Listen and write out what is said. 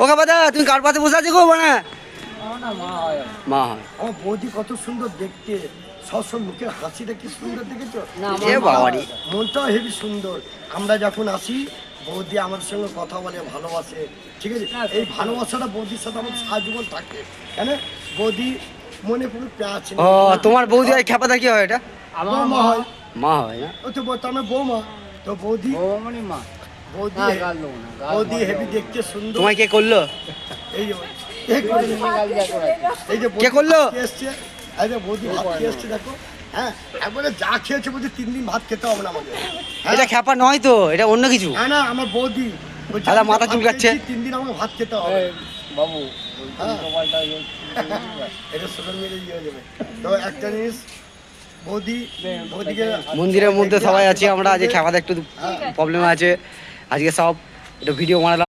ও কাপাদা তুমি কার পাতে বসে আছো গো মানে মা হয়। আমার বৌদি কত সুন্দর দেখতে। সবসময় মুখের হাসিটা কি সুন্দর দেখেছ? এ বাবারি। মনটাও হেবি সুন্দর। আমরা যখন আসি বৌদি আমার সঙ্গে কথা বলে ভালোবাসে। ঠিক আছে? এই ভালোবাসাটা বৌদির সাথে আমার সারা থাকে। কেন? বৌদি মনে পুরো প্যাঁচ ও তোমার বৌদি হয় খেপাদা কি হয় এটা? মা হয়। মা হয় না? ও তো বলতো আমার বৌমা। তো বৌদি মানে মা। বৌদি বৌদি হেবি দেখতে সুন্দর তোমায় কে করল এই যে কে করল? এসছে বৌদি ভাত খেয়ে এসছে দেখো হ্যাঁ একবারে যা খেয়েছে বলছে তিন দিন ভাত খেতে হবে না আমাদের হ্যাঁ? এটা খেপা নয় তো এটা অন্য কিছু। না না আমার বৌদি। দাদা, মাথা চুলকাচ্ছে। তিন দিন আমাকে ভাত খেতে হবে। বাবু হ্যাঁ। এটা সোশ্যাল মিডিয়া ইয়ে হয়ে যাবে তো একটা জিনিস বৌদি বৌদিকে মন্দিরের মধ্যে সবাই আছি আমরা আজকে খেপাদা একটু প্রবলেম আছে। আজকে সব একটু ভিডিও বানালাম।